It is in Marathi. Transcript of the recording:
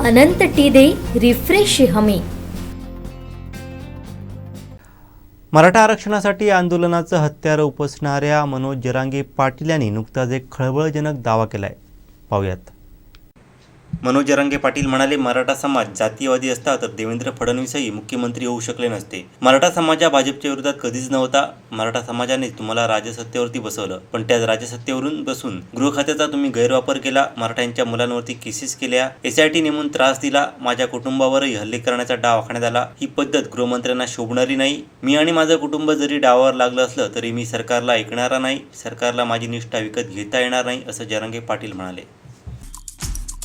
अनंत टी दे रिफ्रेश हमी. मराठा आरक्षणासाठी आंदोलनाचं हत्यार उपसणाऱ्या मनोज जरांगे पाटील यांनी नुकताच एक खळबळजनक दावा केलाय. पाहूयात. मनोज जरांगे पाटील म्हणाले मराठा समाज जातीयवादी असता तर देवेंद्र फडणवीसही मुख्यमंत्री होऊ शकले नसते. मराठा समाज हा भाजपच्या विरोधात कधीच नव्हता. मराठा समाजाने तुम्हाला राजसत्तेवरती बसवलं. पण त्या राजसत्तेवरून बसून गृह खात्याचा तुम्ही गैरवापर केला. मराठ्यांच्या मुलांवरती केसेस केल्या. एसआयटी नेमून त्रास दिला. माझ्या कुटुंबावरही हल्ले करण्याचा डाव आखण्यात आला. ही पद्धत गृहमंत्र्यांना शोभणारी नाही. मी आणि माझं कुटुंब जरी डावावर लागलं असलं तरी मी सरकारला ऐकणारा नाही. सरकारला माझी निष्ठा विकत घेता येणार नाही असं जरांगे पाटील म्हणाले.